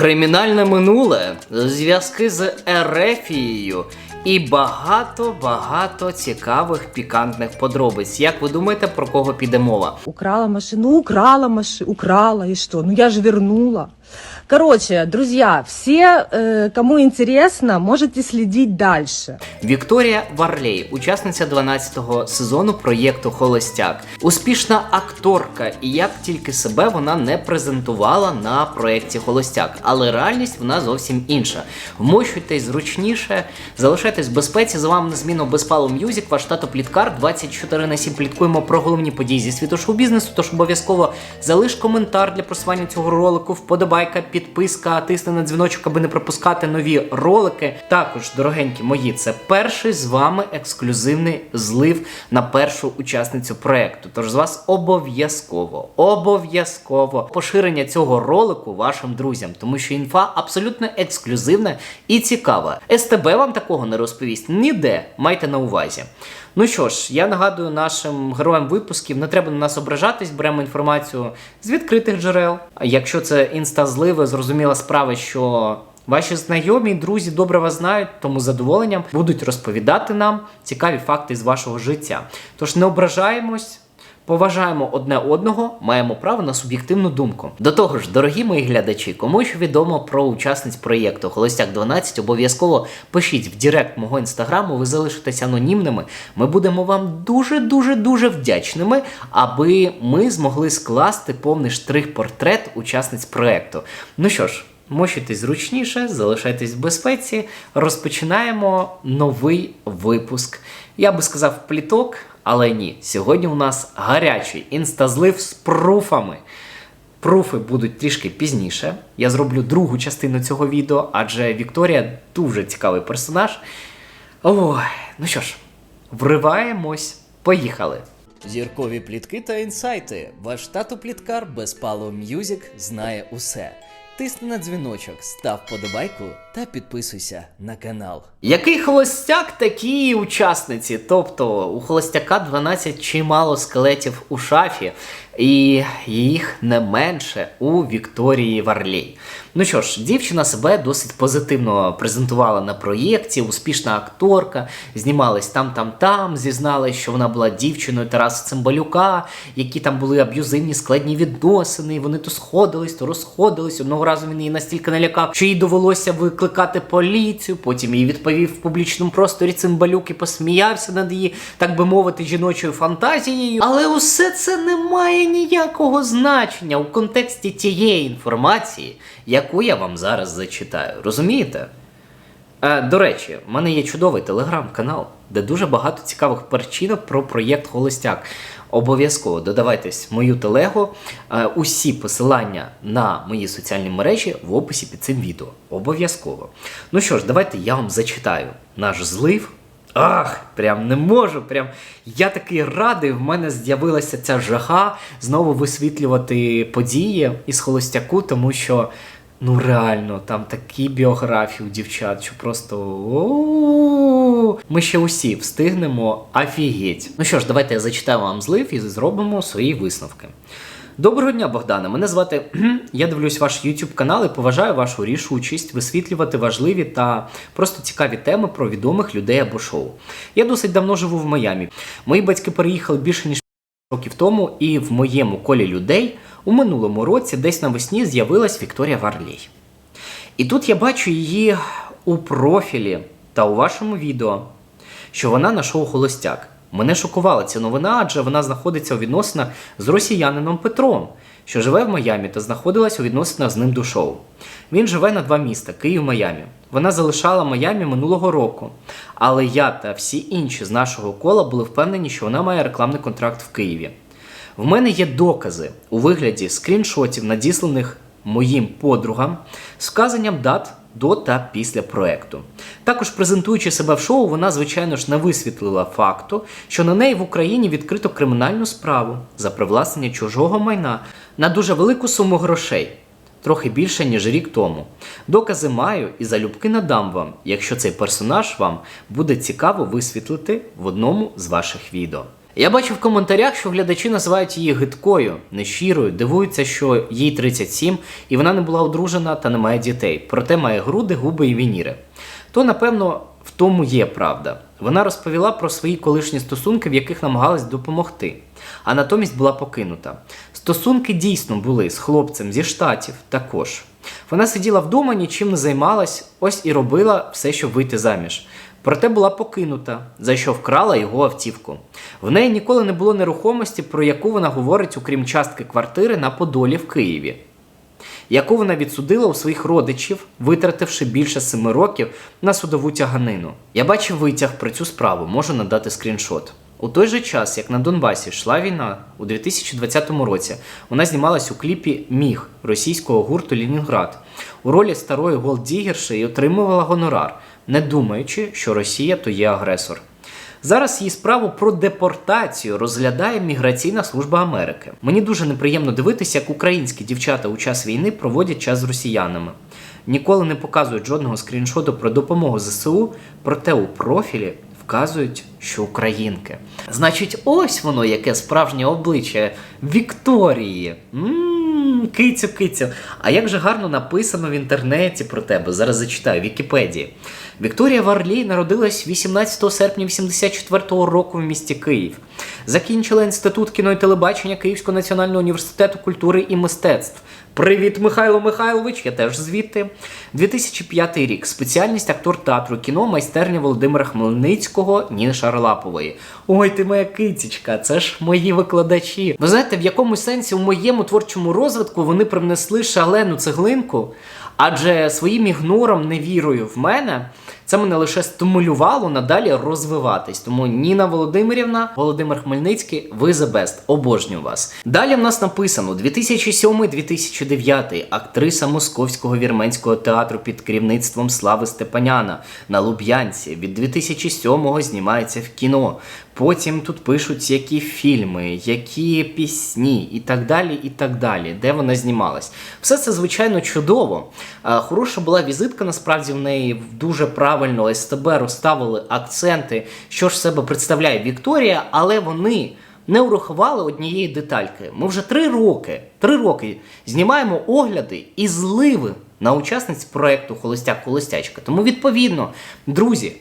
Кримінальне минуле, зв'язки з Ерефією і багато-багато цікавих пікантних подробиць. Як ви думаєте, про кого піде мова? Украла машину, ну, украла машину, украла і що? Ну я ж вернула. Короче, друзья, все, э, кому интересно, можете следить дальше. Вікторія Варлей, учасниця 12-го сезону проєкту Холостяк, успішна акторка, і як тільки себе вона не презентувала на проєкті Холостяк, але реальність вона зовсім інша. Вмощуйтесь зручніше, залишайтесь в безпеці. З вами незмінно Безпало М'юзік, ваш тато Пліткар. 24 на 7 пліткуємо про головні події зі світу шоу-бізнесу. Тож обов'язково залиш коментар для просування цього ролику, вподобайка, підписка, тисни на дзвіночок, аби не пропускати нові ролики. Також, дорогенькі мої, це перший з вами ексклюзивний злив на першу учасницю проекту. Тож з вас обов'язково, обов'язково поширення цього ролику вашим друзям, тому що інфа абсолютно ексклюзивна і цікава. СТБ вам такого не розповість ніде. Майте на увазі. Ну що ж, я нагадую нашим героям випусків, не треба на нас ображатись, беремо інформацію з відкритих джерел. Якщо це інстазливе, зрозуміла справа, що ваші знайомі, друзі добре вас знають, тому з задоволенням будуть розповідати нам цікаві факти з вашого життя. Тож не ображаємось. Поважаємо одне одного, маємо право на суб'єктивну думку. До того ж, дорогі мої глядачі, кому що відомо про учасниць проєкту Холостяк 12, обов'язково пишіть в Директ мого інстаграму, ви залишитесь анонімними. Ми будемо вам дуже дуже вдячними, аби ми змогли скласти повний штрих-портрет учасниць проєкту. Ну що ж. Мощуйтесь зручніше, залишайтесь в безпеці. Розпочинаємо новий випуск. Я би сказав пліток, але ні. Сьогодні у нас гарячий інстазлив з пруфами. Пруфи будуть трішки пізніше. Я зроблю другу частину цього відео, адже Вікторія дуже цікавий персонаж. Ой, ну що ж, вриваємось, поїхали. Зіркові плітки та інсайти. Ваш тато пліткар Безпало М'юзік знає усе. Тисни на дзвіночок, став подобайку та підписуйся на канал. Який холостяк, такі учасниці. Тобто у холостяка 12 чимало скелетів у шафі, і їх не менше у Вікторії Варлей. Ну що ж, дівчина себе досить позитивно презентувала на проєкті, успішна акторка, знімалась там, там, там, зізналась, що вона була дівчиною Тараса Цимбалюка, які там були аб'юзивні складні відносини, вони то сходились, то розходились. Одного разу він її настільки налякав, що їй довелося викликати поліцію. Потім їй відповів в публічному просторі Цимбалюк і посміявся над її, так би мовити, жіночою фантазією. Але усе це не має ніякого значення у контексті тієї інформації, яку я вам зараз зачитаю. Розумієте? Е, до речі, в мене є чудовий телеграм-канал, де дуже багато цікавих перчинок про проєкт Холостяк. Обов'язково додавайтесь мою телегу. Е, усі посилання на мої соціальні мережі в описі під цим відео. Обов'язково. Ну що ж, давайте я вам зачитаю наш злив. Ах, прям не можу. Прям я такий радий. В мене з'явилася ця жага знову висвітлювати події із холостяку, тому що. Ну реально, там такі біографії у дівчат, що просто ми ще усі встигнемо афігеть. Ну що ж, давайте я зачитаю вам злив і зробимо свої висновки. Доброго дня, Богдане. Мене звати. Я дивлюсь ваш YouTube канал і поважаю вашу рішучість висвітлювати важливі та просто цікаві теми про відомих людей або шоу. Я досить давно живу в Майамі. Мої батьки переїхали більше ніж років тому, і в моєму колі людей у минулому році десь навесні з'явилась Вікторія Варлей. І тут я бачу її у профілі та у вашому відео, що вона на шоу Холостяк. Мене шокувала ця новина, адже вона знаходиться у відносинах з росіянином Петром, що живе в Майамі та знаходилась у відносинах з ним до шоу. Він живе на два міста Київ Майамі. Вона залишала Майамі минулого року. Але я та всі інші з нашого кола були впевнені, що вона має рекламний контракт в Києві. В мене є докази у вигляді скріншотів, надісланих моїм подругам, з вказанням дат до та після проекту. Також презентуючи себе в шоу, вона, звичайно ж, не висвітлила факту, що на неї в Україні відкрито кримінальну справу за привласнення чужого майна на дуже велику суму грошей. Трохи більше, ніж рік тому. Докази маю і залюбки надам вам, якщо цей персонаж вам буде цікаво висвітлити в одному з ваших відео. Я бачу в коментарях, що глядачі називають її гидкою, нещирою, дивуються, що їй 37 і вона не була одружена та не має дітей, проте має груди, губи і вініри. То, напевно, в тому є правда. Вона розповіла про свої колишні стосунки, в яких намагалась допомогти, а натомість була покинута. Стосунки дійсно були з хлопцем зі штатів також. Вона сиділа вдома, нічим не займалась, ось і робила все, щоб вийти заміж. Проте була покинута, за що вкрала його автівку. В неї ніколи не було нерухомості, про яку вона говорить, окрім частки квартири на Подолі в Києві, яку вона відсудила у своїх родичів, витративши більше семи років на судову тяганину. Я бачив витяг про цю справу, можу надати скріншот. У той же час, як на Донбасі йшла війна у 2020 році, вона знімалась у кліпі Міг російського гурту Лінінград у ролі старої голддігерши і отримувала гонорар, не думаючи, що Росія то є агресор. Зараз її справу про депортацію розглядає Міграційна служба Америки. Мені дуже неприємно дивитися, як українські дівчата у час війни проводять час з росіянами. Ніколи не показують жодного скріншоту про допомогу ЗСУ, проте у профілі вказують, що українки. Значить, ось воно, яке справжнє обличчя Вікторії. Ммм, кицю, кицю. А як же гарно написано в інтернеті про тебе? Зараз зачитаю Вікіпедії. Вікторія Варлій народилась 18 серпня 84 року в місті Київ. Закінчила інститут кіно і телебачення Київського національного університету культури і мистецтв. Привіт, Михайло Михайлович, я теж звідти. 2005 рік. Спеціальність актор театру кіно майстерня Володимира Хмельницького Ніни Шарлапової. Ой, ти моя кицічка, це ж мої викладачі. Ви знаєте, в якомусь сенсі у моєму творчому розвитку вони привнесли шалену цеглинку, адже своїм ігнором, невірою в мене. Це мене лише стимулювало надалі розвиватись. Тому Ніна Володимирівна, Володимир Хмельницький, ви за best. Обожнюю вас. Далі в нас написано 2007-2009 актриса Московського вірменського театру під керівництвом Слави Степаняна на Луб'янці. Від 2007-го знімається в кіно. Потім тут пишуть, які фільми, які пісні, і так далі, і так далі, де вона знімалась. Все це звичайно чудово. Е, Хороша була візитка, насправді в неї дуже правильно СТБ розставили акценти, що ж себе представляє Вікторія, але вони не урахували однієї детальки. Ми вже три роки, три роки знімаємо огляди і зливи на учасниць проекту Холостяк Холостячка. Тому, відповідно, друзі,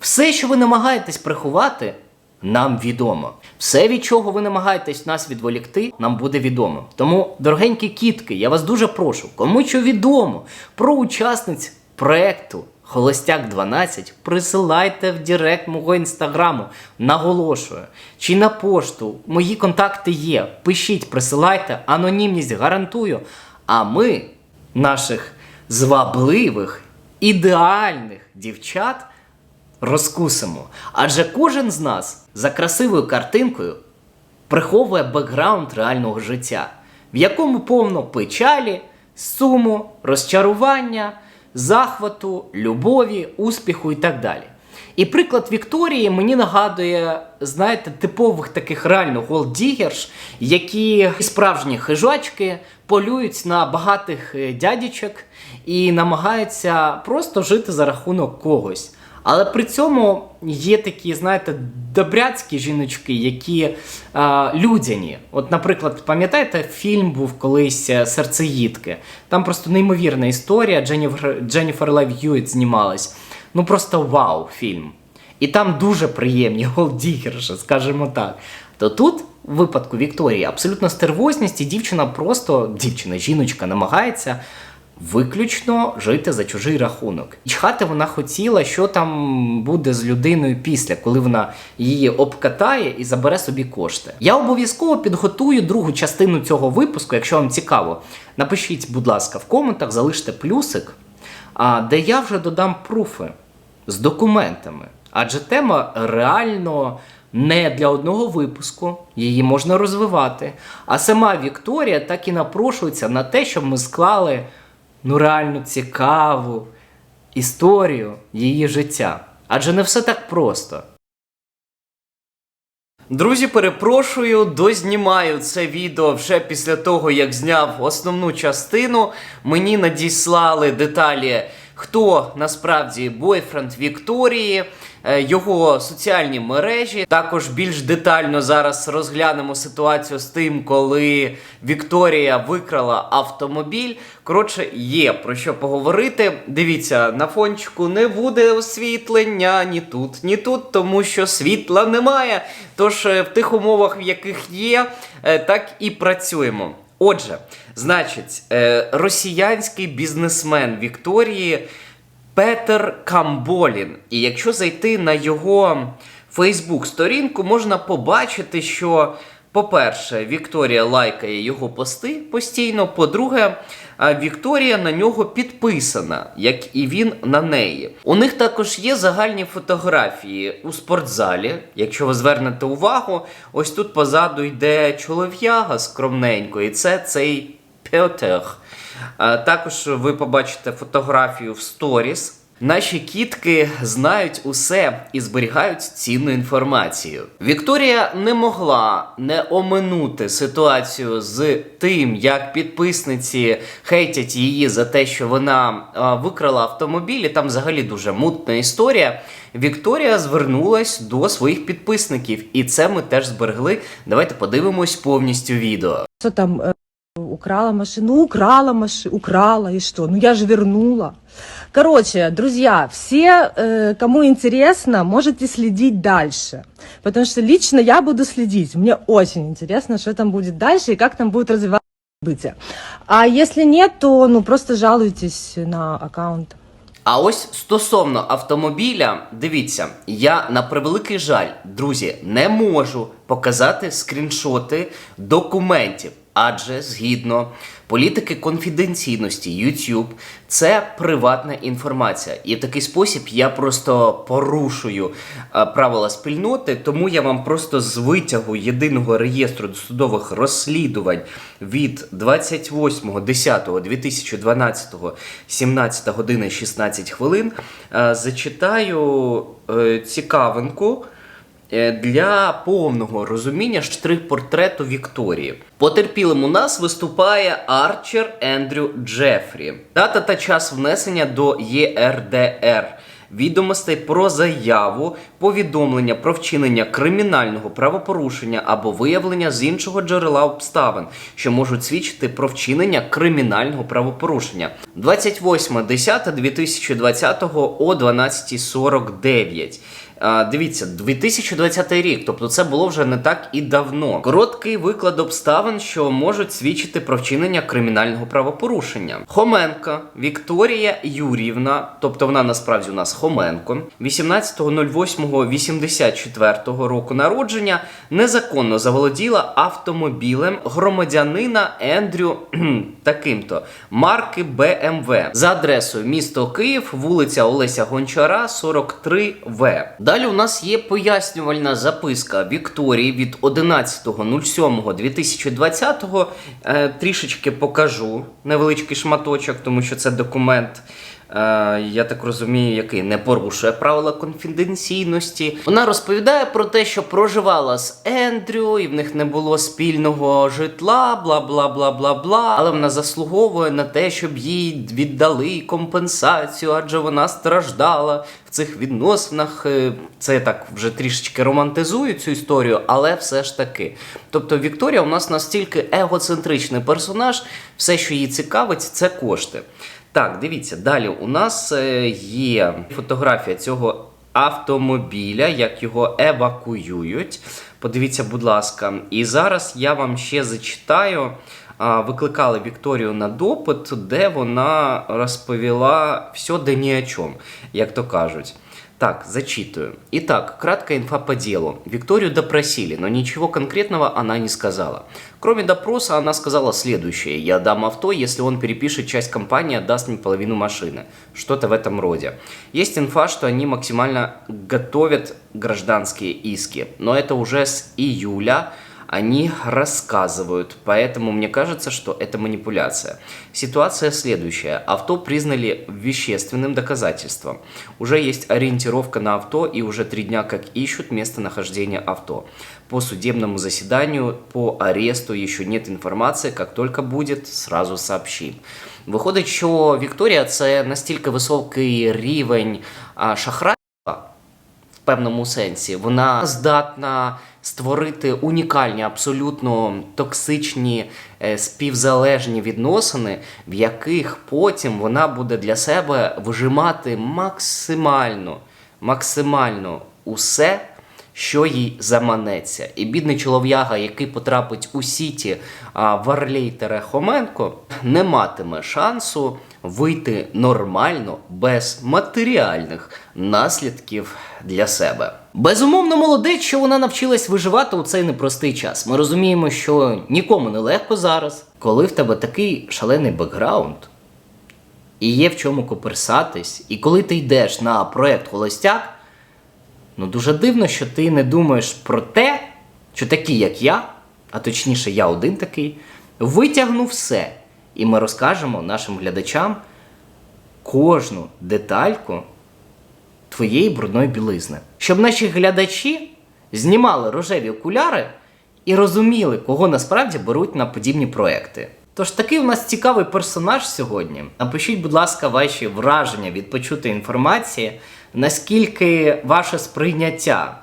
все, що ви намагаєтесь приховати, нам відомо. Все, від чого ви намагаєтесь нас відволікти, нам буде відомо. Тому, дорогенькі кітки, я вас дуже прошу, кому що відомо про учасниць проекту Холостяк 12, присилайте в Директ мого інстаграму, наголошую. Чи на пошту. Мої контакти є. Пишіть, присилайте, анонімність гарантую. А ми, наших звабливих, ідеальних дівчат, розкусимо. Адже кожен з нас за красивою картинкою приховує бекграунд реального життя, в якому повно печалі, суму, розчарування, захвату, любові, успіху і так далі. І приклад Вікторії мені нагадує, знаєте, типових таких реально голддігерш, які справжні хижачки полюють на багатих е, дядічок і намагаються просто жити за рахунок когось. Але при цьому є такі, знаєте, добряцькі жіночки, які е, людяні. От, наприклад, пам'ятаєте, фільм був колись е, Серцеїдки. Там просто неймовірна історія. Дженніфер, Дженніфер Лев Юіт знімалась. Ну просто вау, фільм. І там дуже приємні голдігерші, скажімо так. То тут, в випадку Вікторії, абсолютно стервозність, і дівчина просто, дівчина, жіночка намагається виключно жити за чужий рахунок. Чхати вона хотіла, що там буде з людиною після, коли вона її обкатає і забере собі кошти. Я обов'язково підготую другу частину цього випуску, якщо вам цікаво. Напишіть, будь ласка, в коментах, залиште плюсик, де я вже додам пруфи з документами. Адже тема реально не для одного випуску, її можна розвивати. А сама Вікторія так і напрошується на те, щоб ми склали ну реально цікаву історію її життя. Адже не все так просто. Друзі, перепрошую, дознімаю це відео вже після того, як зняв основну частину. Мені надіслали деталі хто насправді бойфренд Вікторії, е, його соціальні мережі. Також більш детально зараз розглянемо ситуацію з тим, коли Вікторія викрала автомобіль. Коротше, є про що поговорити. Дивіться, на фончику не буде освітлення ні тут, ні тут, тому що світла немає. Тож е, в тих умовах, в яких є, е, так і працюємо. Отже, значить, е, росіянський бізнесмен Вікторії Петер Камболін. І якщо зайти на його Фейсбук-сторінку, можна побачити, що, по-перше, Вікторія лайкає його пости постійно. По-друге, Вікторія на нього підписана, як і він на неї. У них також є загальні фотографії у спортзалі. Якщо ви звернете увагу, ось тут позаду йде чолов'яга скромненько, і це цей Петер. Також ви побачите фотографію в сторіс. Наші кітки знають усе і зберігають цінну інформацію. Вікторія не могла не оминути ситуацію з тим, як підписниці хейтять її за те, що вона а, викрала автомобіль. І Там взагалі дуже мутна історія. Вікторія звернулась до своїх підписників, і це ми теж зберегли. Давайте подивимось повністю відео. Что там э, украла машину? Ну, украла машину, украла и что? Ну я же вернула. Короче, друзья, все, э, кому интересно, можете следить дальше. Потому что лично я буду следить. Мне очень интересно, что там будет дальше и как там будет развиваться события. А если нет, то ну просто жалуйтесь на аккаунт. А ось стосовно автомобіля, дивіться, я на превеликий жаль, друзі, не можу показати скріншоти документів, адже згідно політики конфіденційності YouTube, це приватна інформація. І в такий спосіб я просто порушую е, правила спільноти, тому я вам просто з витягу єдиного реєстру досудових розслідувань від 28.10.2012 17 години 16 хвилин е, зачитаю е, цікавинку. Е, Для повного розуміння штрих-портрету Вікторії. Потерпілим у нас виступає Арчер Ендрю Джефрі. Дата та час внесення до ЄРДР. Відомостей про заяву, повідомлення про вчинення кримінального правопорушення або виявлення з іншого джерела обставин, що можуть свідчити про вчинення кримінального правопорушення. 28.10.2020 о 12.49. Дивіться, 2020 рік, тобто це було вже не так і давно. Короткий виклад обставин, що можуть свідчити про вчинення кримінального правопорушення. Хоменко Вікторія Юрівна, тобто вона насправді у нас Хоменко, 18.08.84 року народження, незаконно заволоділа автомобілем громадянина Ендрю таким-то марки BMW за адресою місто Київ, вулиця Олеся Гончара, 43В. Далі у нас є пояснювальна записка Вікторії від 11.07.2020. Е, трішечки покажу невеличкий шматочок, тому що це документ. е, Я так розумію, який не порушує правила конфіденційності. Вона розповідає про те, що проживала з Ендрю, і в них не було спільного житла, бла бла бла бла бла. Але вона заслуговує на те, щоб їй віддали компенсацію, адже вона страждала цих відносинах. Е, Це так вже трішечки романтизую цю історію, але все ж таки. Тобто Вікторія у нас настільки егоцентричний персонаж, все, що її цікавить, це кошти. Так, дивіться, далі у нас е, є фотографія цього автомобіля, як його евакуюють. Подивіться, будь ласка. І зараз я вам ще зачитаю. а, Викликали Вікторію на допит, де вона розповіла все да ні о чому, як то кажуть. Так, зачитываю. Итак, краткая инфа по делу. Викторию допросили, но ничего конкретного она не сказала. Кроме допроса, она сказала следующее. «Я дам авто, если он перепишет часть компании, отдаст мне половину машины». Что-то в этом роде. Есть инфа, что они максимально готовят гражданские иски. Но это уже с июля. они рассказывают. Поэтому мне кажется, что это манипуляция. Ситуация следующая. Авто признали вещественным доказательством. Уже есть ориентировка на авто и уже три дня как ищут местонахождение авто. По судебному заседанию, по аресту еще нет інформації. Как только будет, сразу сообщим. Виходить, що Вікторія це настільки високий рівень а, шахрайства, в певному сенсі. Вона здатна створити унікальні, абсолютно токсичні, е, співзалежні відносини, в яких потім вона буде для себе вижимати максимально, максимально усе, що їй заманеться. І бідний чолов'яга, який потрапить у сіті а, Варлей Терехоменко, не матиме шансу вийти нормально без матеріальних наслідків для себе. Безумовно, молодець, що вона навчилась виживати у цей непростий час. Ми розуміємо, що нікому не легко зараз, коли в тебе такий шалений бекграунд, і є в чому коперсатись, і коли ти йдеш на проект Холостяк. Ну дуже дивно, що ти не думаєш про те, що такі, як я, а точніше, я один такий, витягну все. І ми розкажемо нашим глядачам кожну детальку твоєї брудної білизни. Щоб наші глядачі знімали рожеві окуляри і розуміли, кого насправді беруть на подібні проекти. Тож такий у нас цікавий персонаж сьогодні. Напишіть, будь ласка, ваші враження від почутої інформації, наскільки ваше сприйняття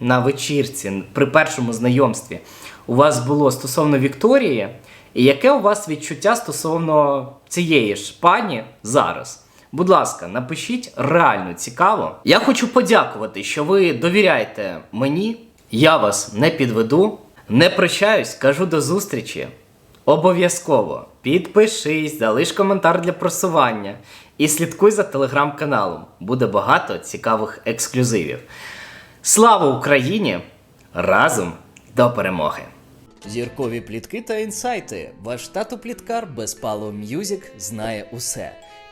на вечірці при першому знайомстві у вас було стосовно Вікторії, і яке у вас відчуття стосовно цієї ж пані зараз? Будь ласка, напишіть реально цікаво. Я хочу подякувати, що ви довіряєте мені. Я вас не підведу. Не прощаюсь, кажу до зустрічі. Обов'язково підпишись, залиш коментар для просування і слідкуй за телеграм-каналом. Буде багато цікавих ексклюзивів. Слава Україні! Разом до перемоги! Зіркові плітки та інсайти. Ваш тато пліткар Безпало М'юзік знає усе.